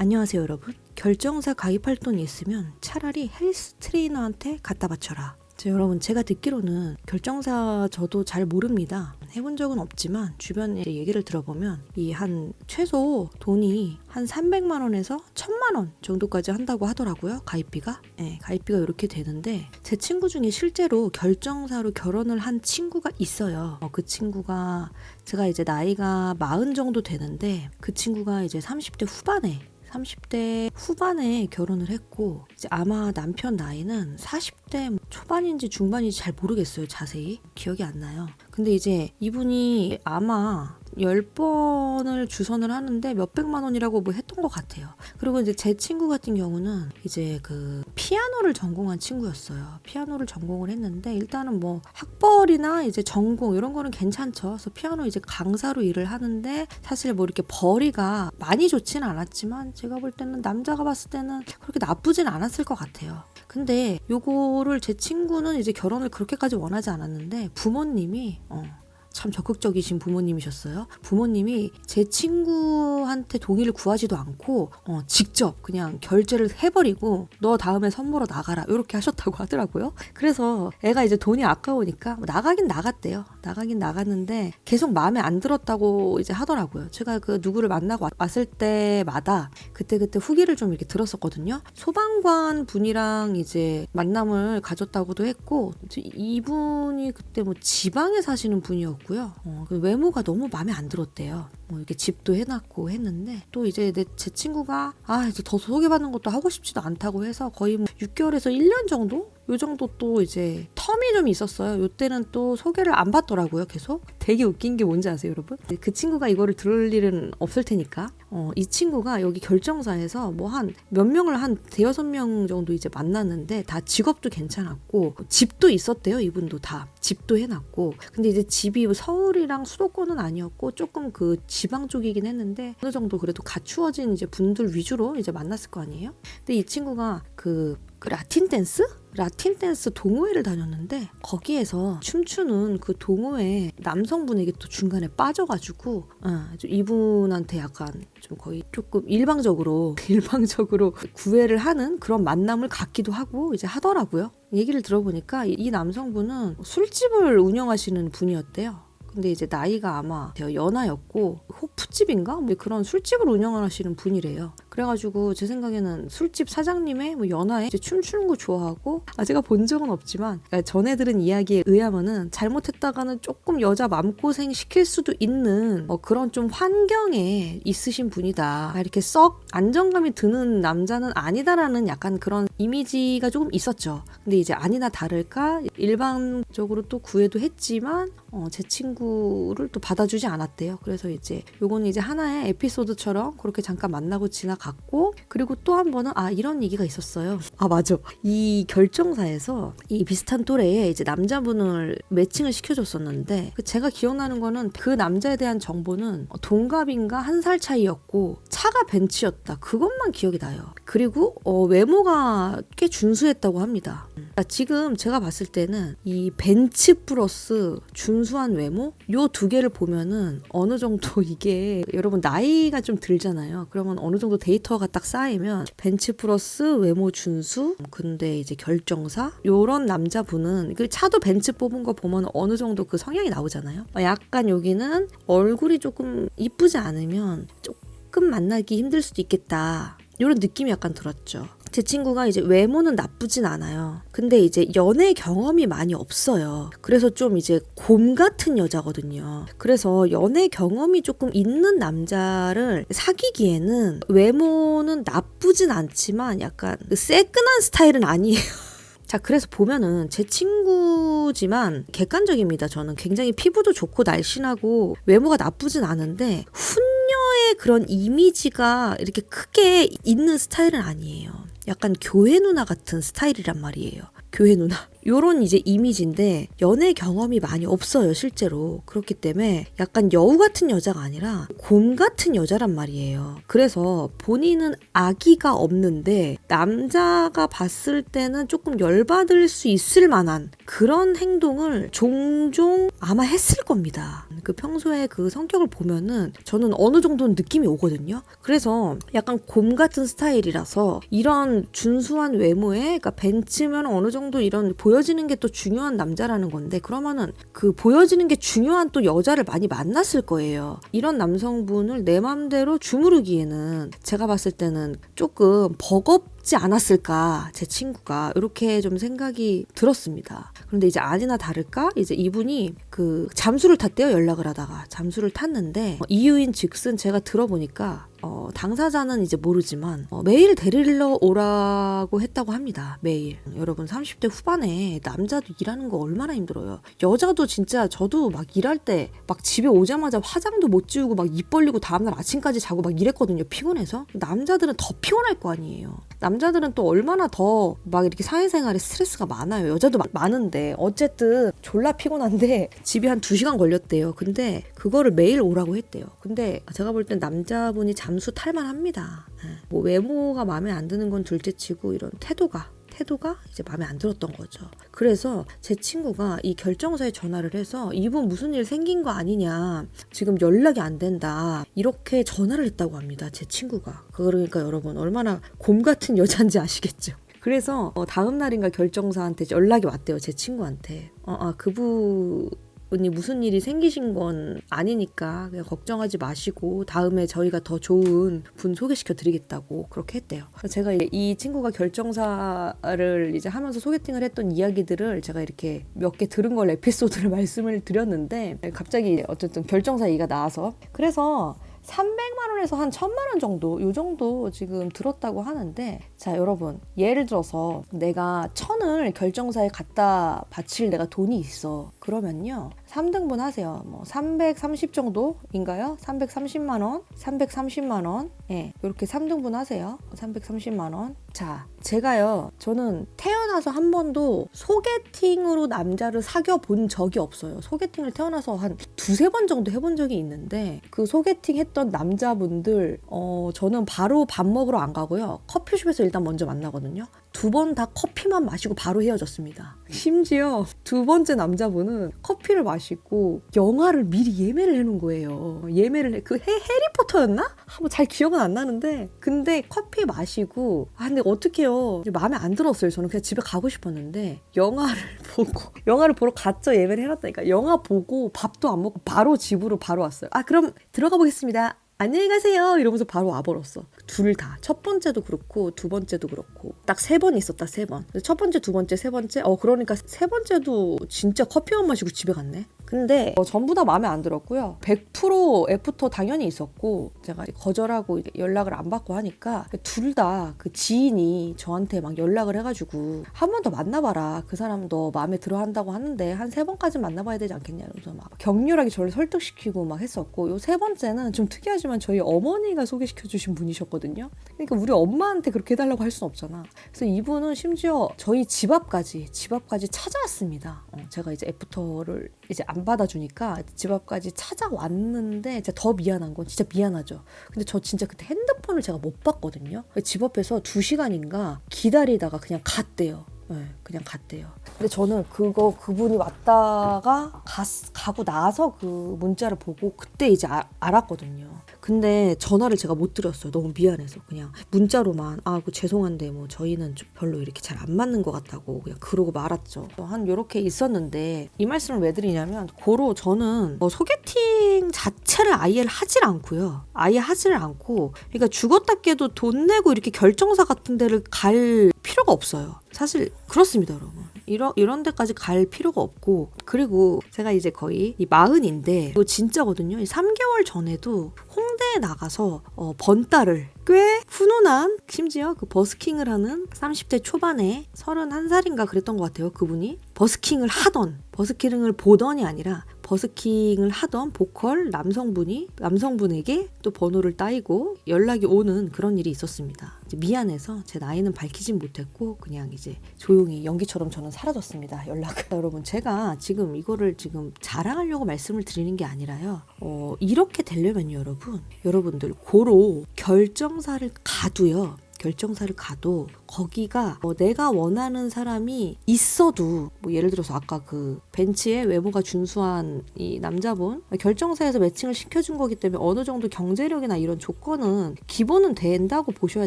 안녕하세요 여러분. 결정사 가입할 돈이 있으면 차라리 헬스 트레이너한테 갖다 바쳐라. 자, 여러분 제가 듣기로는 결정사 저도 잘 모릅니다. 해본 적은 없지만 주변에 얘기를 들어보면 이 한 최소 돈이 한 300만 원에서 1000만 원 정도까지 한다고 하더라고요. 가입비가. 네, 가입비가 이렇게 되는데 제 친구 중에 실제로 결정사로 결혼을 한 친구가 있어요. 어, 그 친구가 제가 이제 나이가 40 정도 되는데 그 친구가 이제 30대 후반에 30대 후반에 결혼을 했고 이제 아마 남편 나이는 40대 초반인지 중반인지 잘 모르겠어요 자세히. 기억이 안 나요 근데 이제 이분이 아마 10번을 주선을 하는데 몇백만 원이라고 뭐 했던 것 같아요. 그리고 이제 제 친구 같은 경우는 이제 그 피아노를 전공한 친구였어요. 피아노를 전공을 했는데 일단은 뭐 학벌이나 이제 전공 이런 거는 괜찮죠. 그래서 피아노 이제 강사로 일을 하는데 사실 뭐 이렇게 벌이가 많이 좋지는 않았지만 제가 볼 때는 남자가 봤을 때는 그렇게 나쁘진 않았을 것 같아요. 근데 요거를 제 친구는 이제 결혼을 그렇게까지 원하지 않았는데 부모님이 어, 참 적극적이신 부모님이셨어요. 부모님이 제 친구한테 동의를 구하지도 않고 어, 직접 그냥 결제를 해버리고 너 다음에 선보러 나가라 이렇게 하셨다고 하더라고요. 그래서 애가 이제 돈이 아까우니까 뭐 나가긴 나갔대요. 나가긴 나갔는데 계속 마음에 안 들었다고 이제 하더라고요. 제가 그 누구를 만나고 왔- 왔을 때마다 그때 그때 후기를 좀 이렇게 들었었거든요. 소방관 분이랑 이제 만남을 가졌다고도 했고 이분이 그때 뭐 지방에 사시는 분이었고 요. 어, 그 외모가 너무 마음에 안 들었대요. 뭐 이렇게 집도 해놨고 했는데 또 이제 내, 제 친구가 아 이제 더 소개받는 것도 하고 싶지도 않다고 해서 거의 뭐 6개월에서 1년 정도 요 정도 또 이제 텀이 좀 있었어요. 요때는 또 소개를 안 받더라고요, 계속. 되게 웃긴 게 뭔지 아세요, 여러분? 그 친구가 이거를 들을 일은 없을 테니까. 어, 이 친구가 여기 결정사에서 뭐 한 몇 명을 한 대여섯 명 정도 이제 만났는데 다 직업도 괜찮았고 집도 있었대요, 이분도 다. 집도 해놨고. 근데 이제 집이 뭐 서울이랑 수도권은 아니었고 조금 그 지방 쪽이긴 했는데 어느 정도 그래도 갖추어진 이제 분들 위주로 이제 만났을 거 아니에요? 근데 이 친구가 그, 그 라틴 댄스? 라틴 댄스 동호회를 다녔는데 거기에서 춤추는 그 동호회 남성분에게 또 중간에 빠져가지고 어, 좀 이분한테 약간 좀 거의 조금 일방적으로 일방적으로 구애를 하는 그런 만남을 갖기도 하고 이제 하더라고요. 얘기를 들어보니까 이- 이 남성분은 술집을 운영하시는 분이었대요. 근데 이제 나이가 아마 연하였고 호프집인가 뭐 그런 술집을 운영하시는 분이래요. 그래가지고 제 생각에는 술집 사장님의 뭐 연하에 춤추는 거 좋아하고 아 제가 본 적은 없지만 그러니까 전에 들은 이야기에 의하면은 잘못했다가는 조금 여자 맘고생 시킬 수도 있는 어, 그런 좀 환경에 있으신 분이다. 아, 이렇게 썩 안정감이 드는 남자는 아니다라는 약간 그런 이미지가 조금 있었죠. 근데 이제 아니나 다를까 일방적으로 또 구애도 했지만 어, 제 친구를 또 받아주지 않았대요. 그래서 이제 요거는 이제 하나의 에피소드처럼 그렇게 잠깐 만나고 지나 갔고 그리고 또 한 번은 아 이런 얘기가 있었어요. 아 맞아. 이 결정사에서 이 비슷한 또래에 이제 남자분을 매칭을 시켜줬었는데 그 제가 기억나는 거는 그 남자에 대한 정보는 동갑인가 한 살 차이였고 차가 벤츠였다. 그것만 기억이 나요. 그리고 어, 외모가 꽤 준수했다고 합니다. 그러니까 지금 제가 봤을 때는 이 벤츠 플러스 준수한 외모 요 두 개를 보면은 어느 정도 이게 여러분 나이가 좀 들잖아요. 그러면 어느 정도 데이터가 딱 쌓이면 벤츠 플러스 외모 준수 근데 이제 결정사 요런 남자분은 그 차도 벤츠 뽑은 거 보면 어느 정도 그 성향이 나오잖아요. 약간 여기는 얼굴이 조금 이쁘지 않으면 조금 만나기 힘들 수도 있겠다. 이런 느낌이 약간 들었죠. 제 친구가 이제 외모는 나쁘진 않아요. 근데 이제 연애 경험이 많이 없어요. 그래서 좀 이제 곰 같은 여자거든요. 그래서 연애 경험이 조금 있는 남자를 사귀기에는 외모는 나쁘진 않지만 약간 그 새끈한 스타일은 아니에요. 자, 그래서 보면은 제 친구지만 객관적입니다. 저는 굉장히 피부도 좋고 날씬하고 외모가 나쁘진 않은데 훈 녀의 그런 이미지가 이렇게 크게 있는 스타일은 아니에요. 약간 교회 누나 같은 스타일이란 말이에요. 교회 누나. 요런 이제 이미지인데 연애 경험이 많이 없어요 실제로. 그렇기 때문에 약간 여우 같은 여자가 아니라 곰 같은 여자란 말이에요. 그래서 본인은 아기가 없는데 남자가 봤을 때는 조금 열받을 수 있을 만한 그런 행동을 종종 아마 했을 겁니다. 그 평소에 그 성격을 보면은 저는 어느 정도는 느낌이 오거든요. 그래서 약간 곰 같은 스타일이라서 이런 준수한 외모에 그러니까 벤츠면 어느 정도 이런 보 여지는 게 또 중요한 남자라는 건데 그러면은 그 보여지는 게 중요한 또 여자를 많이 만났을 거예요. 이런 남성분을 내 맘대로 주무르기에는 제가 봤을 때는 조금 버겁 지 않았을까 제 친구가 이렇게 좀 생각이 들었습니다. 그런데 이제 아니나 다를까 이제 이분이 그 잠수를 탔대요 연락을 하다가 잠수를 탔는데 어, 이유인 즉슨 제가 들어보니까 어, 당사자는 이제 모르지만 어, 매일 데리러 오라고 했다고 합니다. 매일. 여러분 30대 후반에 남자도 일하는 거 얼마나 힘들어요. 여자도 진짜 저도 막 일할 때 막 집에 오자마자 화장도 못 지우고 막 입 벌리고 다음날 아침까지 자고 막 이랬거든요. 피곤해서. 남자들은 더 피곤할 거 아니에요. 남자들은 또 얼마나 더 막 이렇게 사회생활에 스트레스가 많아요. 여자도 막 많은데 어쨌든 졸라 피곤한데 집에 한 2시간 걸렸대요. 근데 그거를 매일 오라고 했대요. 근데 제가 볼 땐 남자분이 잠수 탈만합니다. 예. 뭐 외모가 마음에 안 드는 건 둘째치고 이런 태도가 태도가 이제 마음에 안 들었던 거죠. 그래서 제 친구가 이 결정사에 전화를 해서 이분 무슨 일 생긴 거 아니냐. 지금 연락이 안 된다. 이렇게 전화를 했다고 합니다. 제 친구가. 그러니까 여러분 얼마나 곰 같은 여잔지 아시겠죠? 그래서 어, 다음 날인가 결정사한테 연락이 왔대요. 제 친구한테. 어, 아, 그분 분이 무슨 일이 생기신 건 아니니까 그냥 걱정하지 마시고 다음에 저희가 더 좋은 분 소개시켜 드리겠다고 그렇게 했대요. 제가 이 친구가 결정사를 이제 하면서 소개팅을 했던 이야기들을 제가 이렇게 몇 개 들은 걸 에피소드를 말씀을 드렸는데 갑자기 어쨌든 결정사 얘기가 나와서 그래서 300만 원에서 한 1000만 원 정도 요 정도 지금 들었다고 하는데 자 여러분 예를 들어서 내가 천을 결정사에 갖다 바칠 내가 돈이 있어 그러면요 3등분 하세요. 뭐 330 정도인가요? 330만 원? 330만 원? 예, 이렇게 3등분 하세요. 330만 원 자 제가요 저는 태어나서 한 번도 소개팅으로 남자를 사귀어 본 적이 없어요. 소개팅을 태어나서 한 두세 번 정도 해본 적이 있는데 그 소개팅 했던 남자분들 어 저는 바로 밥 먹으러 안 가고요. 커피숍에서 일단 먼저 만나거든요 두 번 다 커피만 마시고 바로 헤어졌습니다. 심지어 두 번째 남자분은 커피를 마시고 영화를 미리 예매를 해놓은 거예요. 예매를 해. 그 해, 해리포터였나? 아, 뭐잘 기억은 안 나는데. 근데 커피 마시고 아 근데 어떡해요. 마음에 안 들었어요. 저는 그냥 집에 가고 싶었는데 영화를 보고 영화를 보러 갔죠. 예매를 해놨다니까. 영화 보고 밥도 안 먹고 바로 집으로 바로 왔어요. 아 그럼 들어가 보겠습니다 안녕히 가세요. 이러면서 바로 와버렸어. 둘 다. 첫 번째도 그렇고 두 번째도 그렇고. 딱 세 번 있었다 세번첫 번째 두 번째 세 번째? 어 그러니까 세 번째도 진짜 커피만 마시고 집에 갔네 근데 어, 전부 다 마음에 안 들었고요. 100% 애프터 당연히 있었고 제가 거절하고 연락을 안 받고 하니까 둘 다 그 지인이 저한테 막 연락을 해가지고 한 번 더 만나봐라. 그 사람 너 마음에 들어 한다고 하는데 한 세 번까지 만나봐야 되지 않겠냐 이러면서 막 격렬하게 저를 설득시키고 막 했었고 요 세 번째는 좀 특이하지만 저희 어머니가 소개시켜 주신 분이셨거든요. 그러니까 우리 엄마한테 그렇게 해달라고 할순 없잖아. 그래서 이분은 심지어 저희 집 앞까지 집 앞까지 찾아왔습니다. 어, 제가 이제 애프터를 이제 안 받아주니까 집 앞까지 찾아왔는데 진짜 더 미안한 건 진짜 미안하죠. 근데 저 진짜 그때 핸드폰을 제가 못 봤거든요. 집 앞에서 두 시간인가 기다리다가 그냥 갔대요. 네, 그냥 갔대요. 근데 저는 그거 그분이 왔다가 갔, 가고 나서 그 문자를 보고 그때 이제 아, 알았거든요. 근데 전화를 제가 못 드렸어요. 너무 미안해서 그냥 문자로만 아, 그 죄송한데 뭐 저희는 좀 별로 이렇게 잘 안 맞는 것 같다고 그냥 그러고 말았죠. 한 요렇게 있었는데 이 말씀을 왜 드리냐면 고로 저는 뭐 소개팅 자체를 아예 하질 않고요. 아예 하지를 않고 그러니까 죽었다 깨도 돈 내고 이렇게 결정사 같은 데를 갈 필요가 없어요. 사실 그렇습니다, 여러분. 이런 이런 데까지 갈 필요가 없고 그리고 제가 이제 거의 이 마흔인데 이거 진짜거든요. 이 3개월 전에도 홍대에 나가서 어, 번 딸을 꽤 훈훈한 심지어 그 버스킹을 하는 30대 초반에 31살인가 그랬던 것 같아요. 그분이 버스킹을 하던 버스킹을 보던이 아니라 버스킹을 하던 보컬 남성분이 남성분에게 또 번호를 따이고 연락이 오는 그런 일이 있었습니다. 미안해서 제 나이는 밝히진 못했고 그냥 이제 조용히 연기처럼 저는 사라졌습니다. 연락을 여러분 제가 지금 이거를 지금 자랑하려고 말씀을 드리는 게 아니라요. 어, 이렇게 되려면요, 여러분. 여러분들 고로 결정사를 가도요. 결정사를 가도 거기가 어, 내가 원하는 사람이 있어도 뭐 예를 들어서 아까 그 벤치에 외모가 준수한 이 남자분 결정사에서 매칭을 시켜준 거기 때문에 어느 정도 경제력이나 이런 조건은 기본은 된다고 보셔야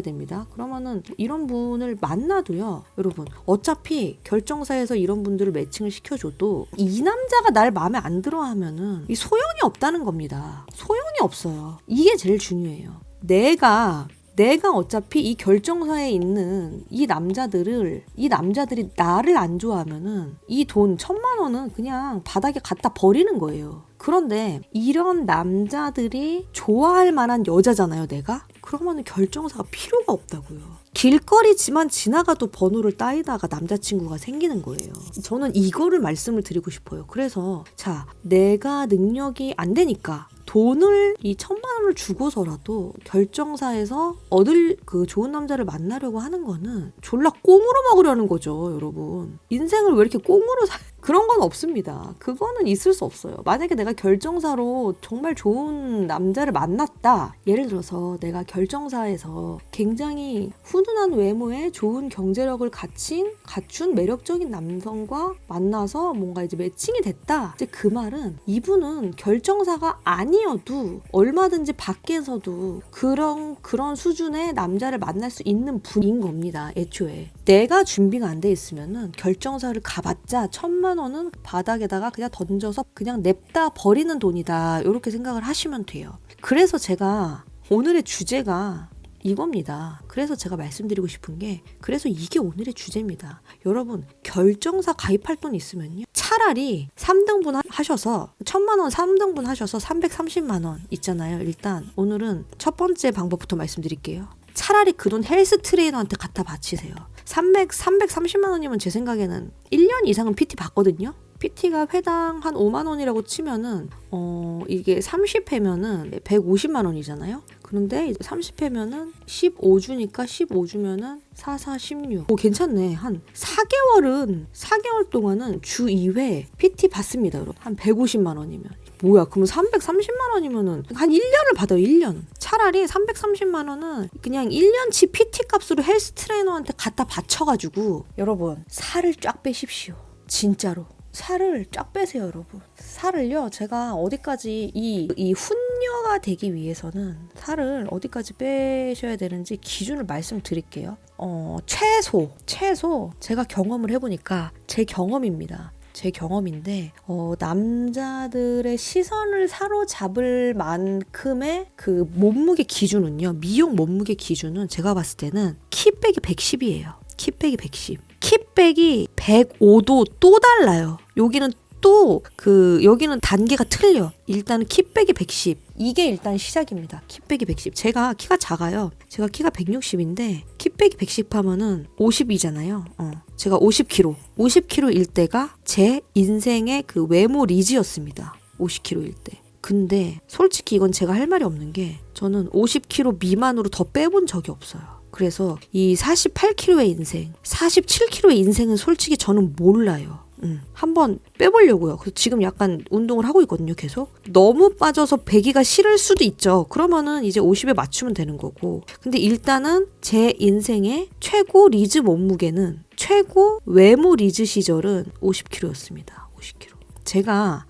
됩니다. 그러면은 이런 분을 만나도요, 여러분 어차피 결정사에서 이런 분들을 매칭을 시켜줘도 이 남자가 날 마음에 안 들어하면은 이 소용이 없다는 겁니다. 소용이 없어요. 이게 제일 중요해요. 내가 내가 어차피 이 결정사에 있는 이 남자들을 이 남자들이 나를 안 좋아하면은 이 돈 천만 원은 그냥 바닥에 갖다 버리는 거예요. 그런데 이런 남자들이 좋아할 만한 여자잖아요, 내가? 그러면은 결정사가 필요가 없다고요. 길거리지만 지나가도 번호를 따이다가 남자친구가 생기는 거예요. 저는 이거를 말씀을 드리고 싶어요. 그래서 자, 내가 능력이 안 되니까 돈을 이 천만 원을 주고서라도 결정사에서 얻을 그 좋은 남자를 만나려고 하는 거는 졸라 꽁으로 먹으려는 거죠, 여러분. 인생을 왜 이렇게 꽁으로 사... 그런 건 없습니다. 그거는 있을 수 없어요. 만약에 내가 결정사로 정말 좋은 남자를 만났다. 예를 들어서 내가 결정사에서 굉장히 훈훈한 외모에 좋은 경제력을 갖춘 갖춘 매력적인 남성과 만나서 뭔가 이제 매칭이 됐다. 이제 그 말은 이분은 결정사가 아니어도 얼마든지 밖에서도 그런 그런 수준의 남자를 만날 수 있는 분인 겁니다. 애초에 내가 준비가 안 돼 있으면은 결정사를 가봤자 천만 원은 바닥에다가 그냥 던져서 그냥 냅다 버리는 돈이다. 이렇게 생각을 하시면 돼요. 그래서 제가 오늘의 주제가 이겁니다. 그래서 제가 말씀드리고 싶은 게 그래서 이게 오늘의 주제입니다. 여러분 결정사 가입할 돈 있으면요. 차라리 3등분 하셔서 천만 원 3등분 하셔서 330만 원 있잖아요. 일단 오늘은 첫 번째 방법부터 말씀드릴게요. 차라리 그 돈 헬스 트레이너한테 갖다 바치세요. 300, 330만 원이면 제 생각에는 1년 이상은 PT 받거든요. PT가 회당 한 5만 원이라고 치면은 어 이게 30회면은 150만 원이잖아요. 그런데 이제 30회면은 15주니까 15주면은 4, 4, 16. 오 괜찮네. 한 4개월은 4개월 동안은 주 2회 PT 받습니다, 여러분. 한 150만 원이면. 뭐야? 그러면 330만 원이면은 한 1년을 받아요, 1년. 차라리 330만 원은 그냥 1년치 PT 값으로 헬스 트레이너한테 갖다 바쳐가지고 여러분 살을 쫙 빼십시오. 진짜로. 살을 쫙 빼세요, 여러분. 살을요, 제가 어디까지 이, 이 훈녀가 되기 위해서는 살을 어디까지 빼셔야 되는지 기준을 말씀드릴게요. 어, 최소, 최소 제가 경험을 해보니까 제 경험입니다. 제 경험인데 어, 남자들의 시선을 사로잡을 만큼의 그 몸무게 기준은요 미용 몸무게 기준은 제가 봤을 때는 키 빼기 110이에요. 키 빼기 110키 빼기 105도 또 달라요. 여기는 또 그 여기는 단계가 틀려. 일단은 키 빼기 110 이게 일단 시작입니다. 키 빼기 110 제가 키가 작아요. 제가 키가 160인데 키 빼기 110 하면은 50이잖아요. 어. 제가 50kg 50kg일 때가 제 인생의 그 외모 리즈였습니다. 50kg일 때. 근데 솔직히 이건 제가 할 말이 없는 게 저는 50kg 미만으로 더 빼본 적이 없어요. 그래서 이 48kg의 인생 47kg의 인생은 솔직히 저는 몰라요 음, 한번 빼보려고요. 그래서 지금 약간 운동을 하고 있거든요, 계속. 너무 빠져서 배기가 싫을 수도 있죠. 그러면은 이제 50에 맞추면 되는 거고. 근데 일단은 제 인생의 최고 리즈 몸무게는 최고 외모 리즈 시절은 50kg였습니다. 50kg. 제가